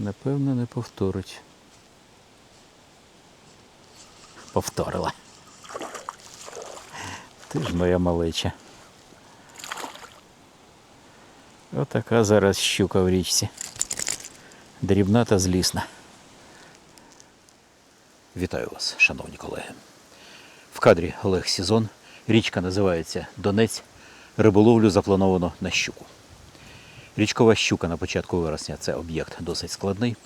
Напевно, не повторить. Повторила. Ти ж моя малеча. Отака зараз щука в річці. Дрібна та злісна. Вітаю вас, шановні колеги. В кадрі Олег Сізон. Річка називається Донець. Риболовлю заплановано на щуку. Річкова щука на початку вересня це об'єкт досить складний.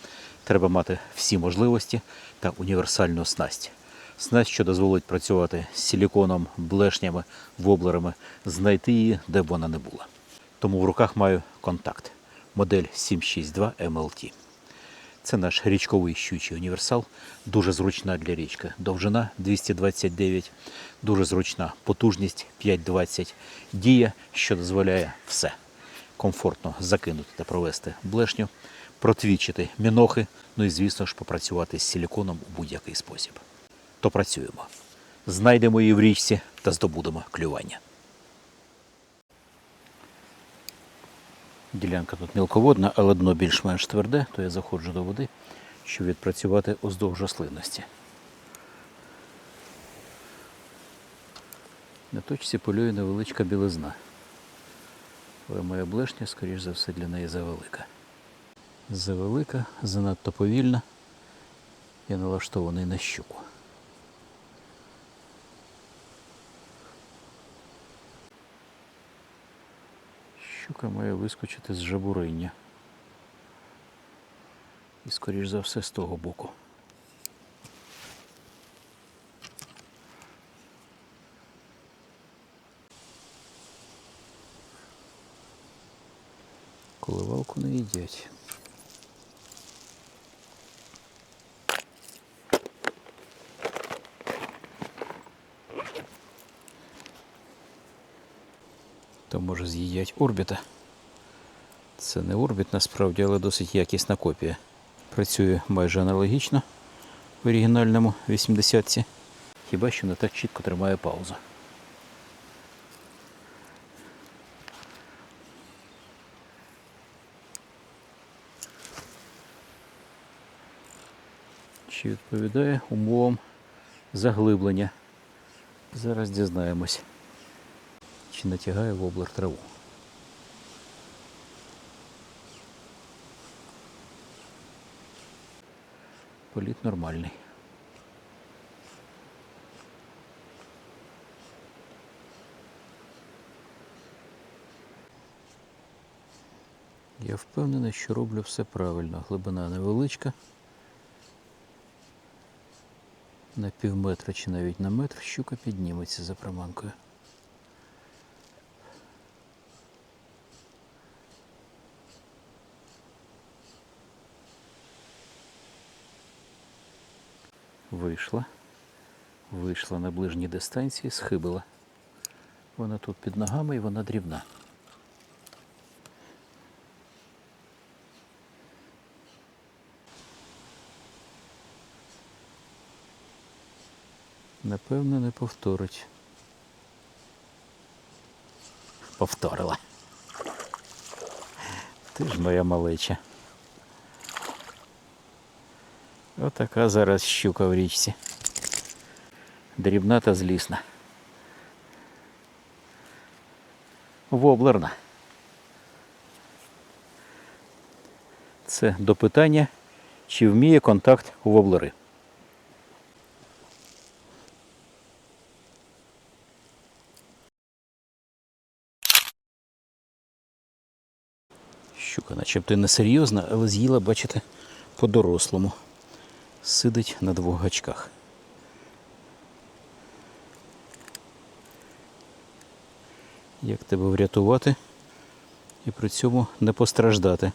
Треба мати всі можливості та універсальну снасть. Снасть, що дозволить працювати з силіконом, блешнями, воблерами, знайти її, де б вона не була. Тому в руках маю контакт. Модель 762 MLT. Це наш річковий щучий універсал, дуже зручна для річки. Довжина 229, дуже зручна потужність 520, дія, що дозволяє все. Комфортно закинути та провести блешню, протвічити мінохи, ну і, звісно ж, попрацювати з силіконом у будь-який спосіб. То працюємо. Знайдемо її в річці та здобудемо клювання. Ділянка тут мілководна, але дно більш-менш тверде, то я заходжу до води, щоб відпрацювати уздовж рослинності. На точці полює невеличка білизна. Але моя блешня, скоріш за все, для неї завелика. Завелика, занадто повільна. Я налаштований на щуку. Щука має вискочити з жабуриння. І, скоріш за все, з того боку. Коливалку не їдять. То може з'їдять орбіта. Це не орбіт насправді, але досить якісна копія. Працює майже аналогічно в оригінальному 80-ці. Хіба що не так чітко тримає паузу. Чи відповідає умовам заглиблення? Зараз дізнаємось, чи натягає воблер траву. Політ нормальний. Я впевнений, що роблю все правильно. Глибина невеличка. На пів метра чи навіть на метр щука підніметься за приманкою. Вийшла. Вийшла на ближній дистанції, схибила. Вона тут під ногами і вона дрібна. Напевно, не повторить. Повторила. Ти ж моя малеча. Отака зараз щука в річці. Дрібна та злісна. Воблерна. Це до питання, чи вміє контакт у воблери. Щука начебто не серйозна, але з'їла, бачите, по-дорослому. Сидить на двох гачках. Як тебе врятувати і при цьому не постраждати?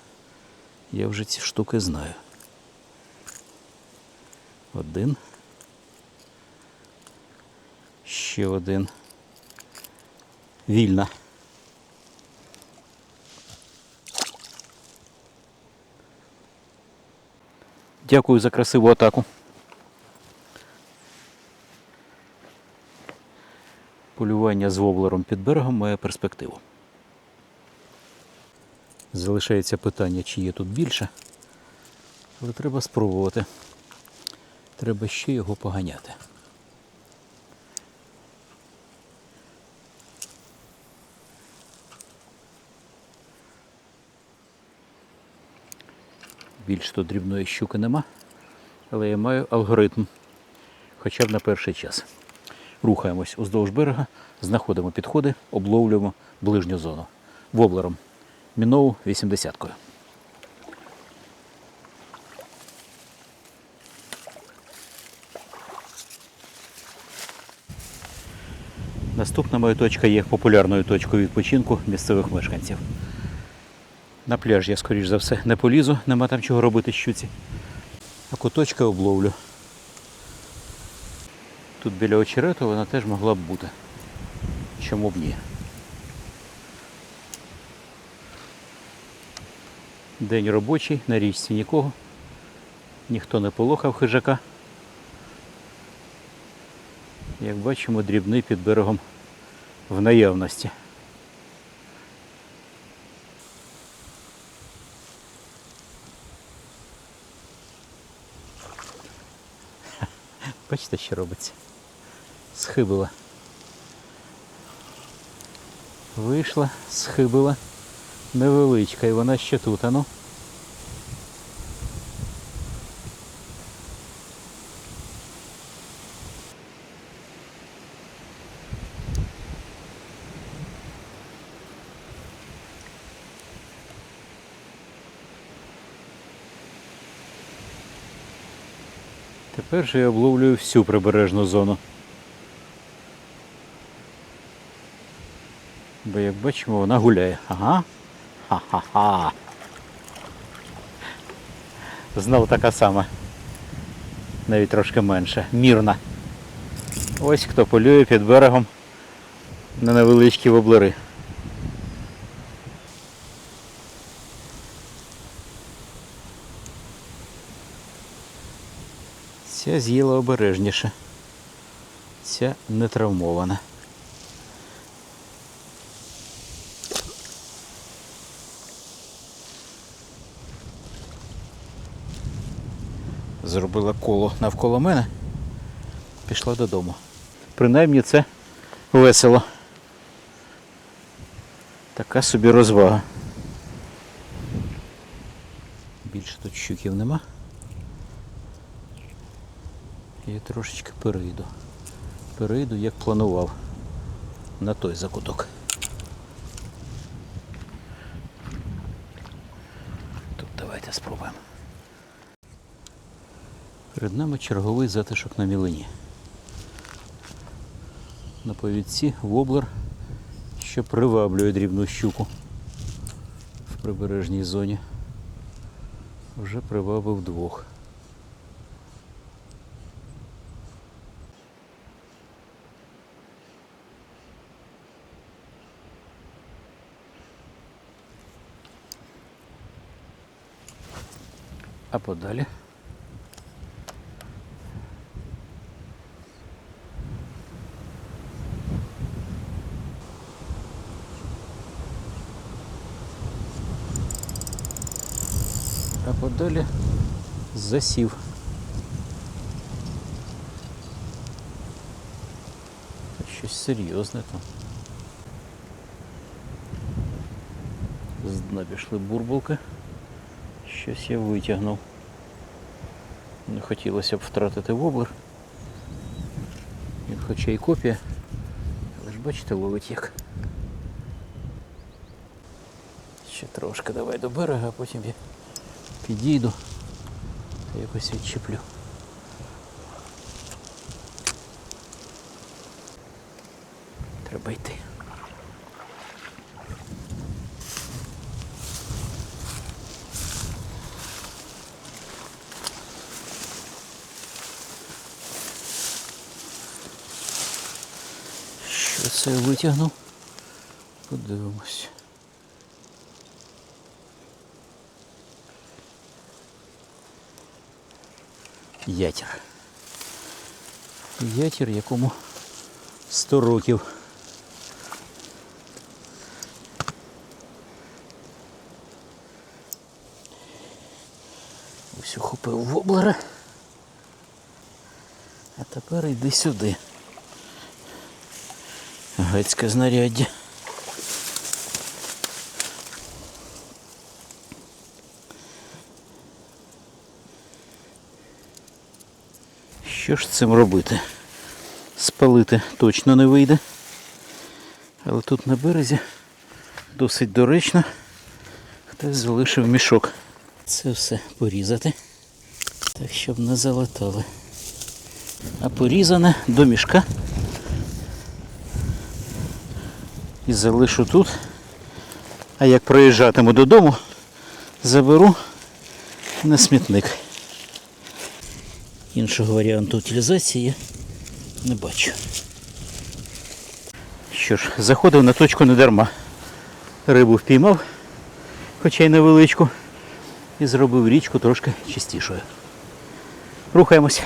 Я вже ці штуки знаю. Один. Ще один. Вільна. Дякую за красиву атаку. Полювання з воблером під берегом має перспективу. Залишається питання, чи є тут більше. Але треба спробувати. Треба ще його поганяти. Більш то дрібної щуки нема, але я маю алгоритм, хоча б на перший час. Рухаємось уздовж берега, знаходимо підходи, обловлюємо ближню зону. Воблером. Міноу 80-кою. Наступна моя точка є популярною точкою відпочинку місцевих мешканців. На пляж я, скоріш за все, не полізу, нема там чого робити щуці. А куточки обловлю. Тут біля очерету вона теж могла б бути. Чому б ні? День робочий, на річці нікого. Ніхто не полохав хижака. Як бачимо, дрібний під берегом в наявності. Бачите, що робиться? Схибила. Вийшла, схибила. Невеличка, і вона ще тут, ану. Тепер же я обловлюю всю прибережну зону. Бо як бачимо, вона гуляє. Ага. Ха-ха-ха. Знов така сама. Навіть трошки менше. Мірна. Ось хто полює під берегом на невеличкі воблери. Ця з'їла обережніше. Ця не травмована. Зробила коло навколо мене. Пішла додому. Принаймні це весело. Така собі розвага. Більше тут щуків нема. Я трошечки перейду. Перейду, як планував. На той закуток. Тут давайте спробуємо. Перед нами черговий затишок на мілині. На повідці воблер, що приваблює дрібну щуку в прибережній зоні. Вже привабив двох. А подалі. А подалі засів. Щось серйозне там. З дна пішли бурбулки. Щось я витягнув. Не хотілося б втратити воблер. Він хоча й копія, але ж бачите, ловить як. Ще трошки давай до берега, а потім я підійду та якось відчіплю. Треба йти. Що це я витягнув? Подивимось. Ятір. Ятір, якому 100 років. Ось ухопив воблера. А тепер йди сюди. Гецьке знаряддя. Що ж з цим робити? Спалити точно не вийде. Але тут на березі досить доречно. Хтось залишив мішок. Це все порізати. Так, щоб не залатали. А порізане до мішка. І залишу тут. А як проїжджатиму додому, заберу на смітник. Іншого варіанту утилізації не бачу. Що ж, заходив на точку не дарма. Рибу впіймав, хоча й невеличку, і зробив річку трошки чистішою. Рухаємось.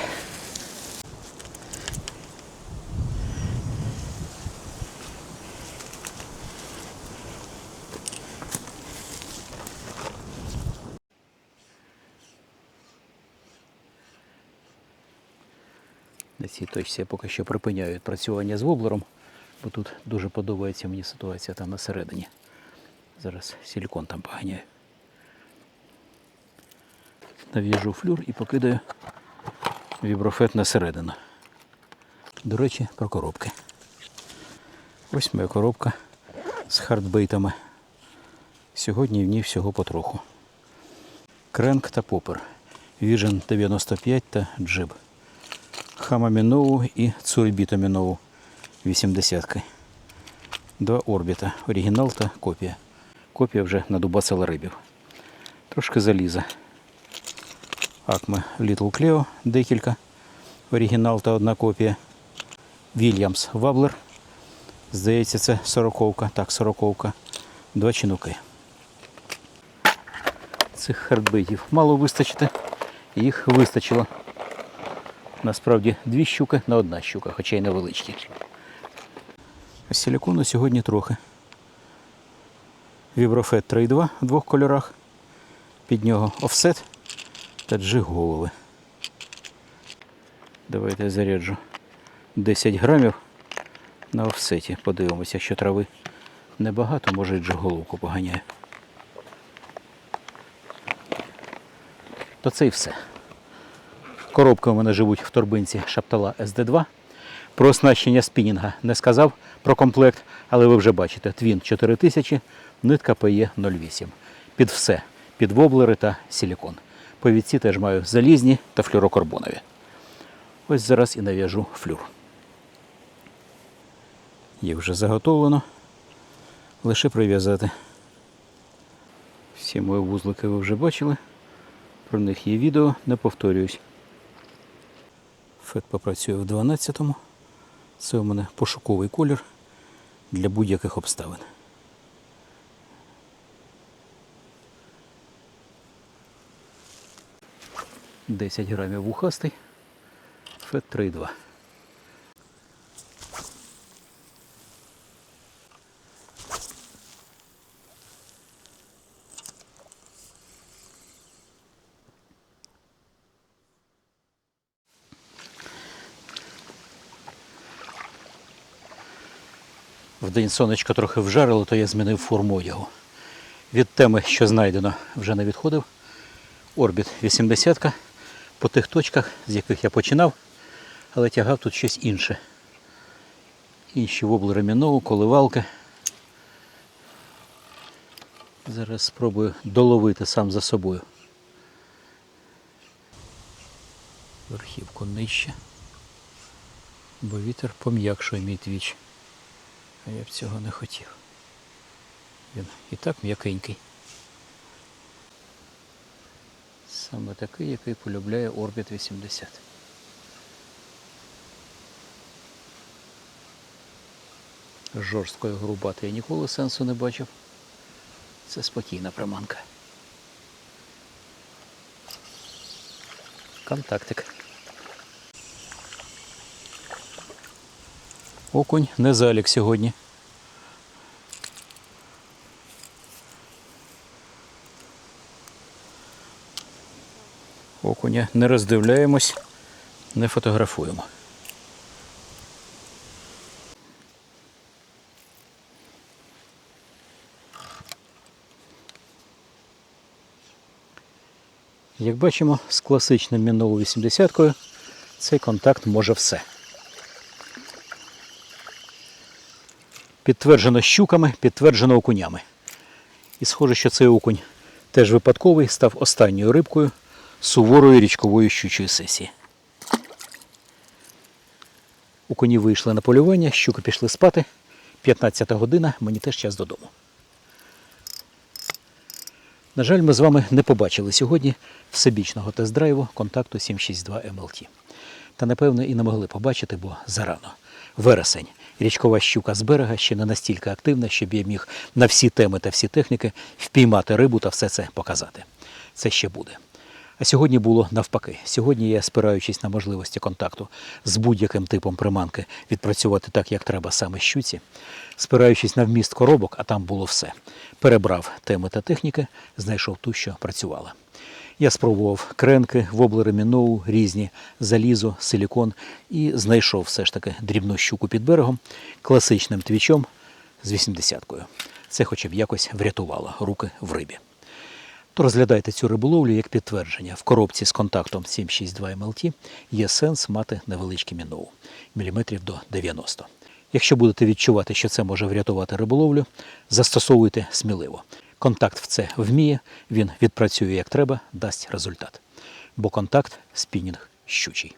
Цій точці я поки що припиняю відпрацювання з воблером, бо тут дуже подобається мені ситуація там на середині. Зараз силікон там поганяю. Нав'яжу флюр і покидаю віброфет на середину. До речі, про коробки. Ось моя коробка з хардбейтами. Сьогодні в ній всього потроху. Кренк та попер. Vision 95 та джиб. Хамамінову і Цуйбітамінову 80 Два орбіта. Оригінал та копія. Копія вже надубацала рибів. Трошки заліза. Акме Little Cleo декілька. Оригінал та одна копія. Вільямс Ваблер. Здається, це сороковка. Так, сороковка. Два чинуки. Цих хардбейтів мало вистачити. Їх вистачило. Насправді дві щуки на одна щука, хоча й невеличкі. А Силікону сьогодні трохи. Віброфет 3.2 в двох кольорах. Під нього офсет та джиг голови. Давайте я заряджу 10 грамів на офсеті. Подивимося, якщо трави небагато, може джиголовку поганяє. То це і все. Коробки у мене живуть в торбинці Шаптала SD2. Про оснащення спінінга не сказав про комплект, але ви вже бачите, твін 4000, нитка PE 08. Під все, під воблери та силікон. Повідці теж маю залізні та флюрокарбонові. Ось зараз і нав'яжу флюр. Їх вже заготовлено. Лише прив'язати. Всі мої вузлики ви вже бачили. Про них є відео, не повторююсь. Фет попрацює в 12-му. Це у мене пошуковий колір для будь-яких обставин. Десять грамів вухастий. Фет 3,2. В день сонечко трохи вжарило, то я змінив форму одягу. Від теми, що знайдено, вже не відходив. Орбіт 80 по тих точках, з яких я починав, але тягав тут щось інше. Інші воблери мінову, коливалки. Зараз спробую доловити сам за собою. Верхівку нижче, бо вітер пом'якшує мій твіч. А я б цього не хотів. Він і так м'якенький. Саме такий, який полюбляє Орбіт 80. Жорсткою грубати я ніколи сенсу не бачив. Це спокійна приманка. Контактик. Окунь не залік сьогодні. Окуня не роздивляємось, не фотографуємо. Як бачимо, з класичним міновою 80-кою цей контакт може все. Підтверджено щуками, підтверджено окунями. І схоже, що цей окунь теж випадковий став останньою рибкою суворої річкової щучої сесії. Окуні вийшли на полювання, щуки пішли спати. 15 година, мені теж час додому. На жаль, ми з вами не побачили сьогодні всебічного тест-драйву контакту 762 MLT. Та напевно і не могли побачити, бо зарано. Вересень. Річкова щука з берега ще не настільки активна, щоб я міг на всі теми та всі техніки впіймати рибу та все це показати. Це ще буде. А сьогодні було навпаки. Сьогодні я, спираючись на можливості контакту з будь-яким типом приманки, відпрацювати так, як треба саме щуці, спираючись на вміст коробок, а там було все. Перебрав теми та техніки, знайшов ту, що працювала. Я спробував кренки, воблери міноу, різні залізо, силікон і знайшов все ж таки дрібну щуку під берегом класичним твічом з 80-кою. Це хоча б якось врятувало руки в рибі. То розглядайте цю риболовлю як підтвердження. В коробці з контактом 762 MLT є сенс мати невеличкі міноу міліметрів до 90. Якщо будете відчувати, що це може врятувати риболовлю, застосовуйте сміливо. Контакт в це вміє, він відпрацює як треба, дасть результат. Бо контакт спінінг щучий.